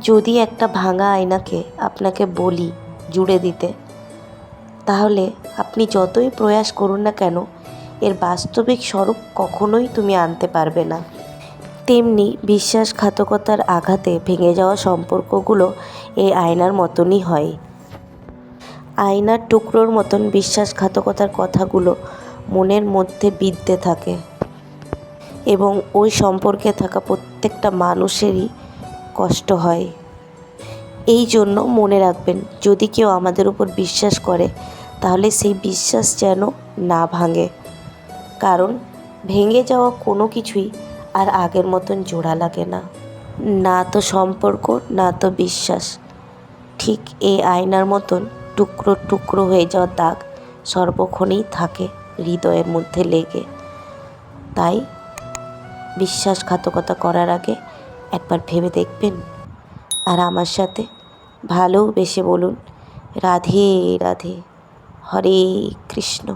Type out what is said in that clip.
যদি একটা ভাঙা আয়নাকে আপনাকে বলি জুড়ে দিতে, তাহলে আপনি যতই প্রয়াস করুন না কেন, এর বাস্তবিক স্বরূপ কখনোই তুমি আনতে পারবে না। তেমনি বিশ্বাসঘাতকতার আঘাতে ভেঙে যাওয়া সম্পর্কগুলো এই আয়নার মতনই হয়। আয়নার টুকরোর মতন বিশ্বাসঘাতকতার কথাগুলো মনের মধ্যে বিদ্যে থাকে এবং ওই সম্পর্কে থাকা প্রত্যেকটা মানুষেরই কষ্ট হয়। এই জন্য মনে রাখবেন, যদি কেউ আমাদের উপর বিশ্বাস করে, তাহলে সেই বিশ্বাস যেন না ভাঙে। কারণ, ভেঙে যাওয়া কোনো কিছুই আর আগের মতন জোড়া লাগে না। না তো সম্পর্ক, না তো বিশ্বাস। ঠিক এই আয়নার মতন টুকরো টুকরো হয়ে যাওয়া দাগ সর্বক্ষণেই থাকে হৃদয়ের মধ্যে লেগে। তাই, বিশ্বাসঘাতকতা করার আগে একবার ভেবে দেখবেন। আর আমার সাথে ভালোবেসে বলুন। রাধে রাধে হরে কৃষ্ণ।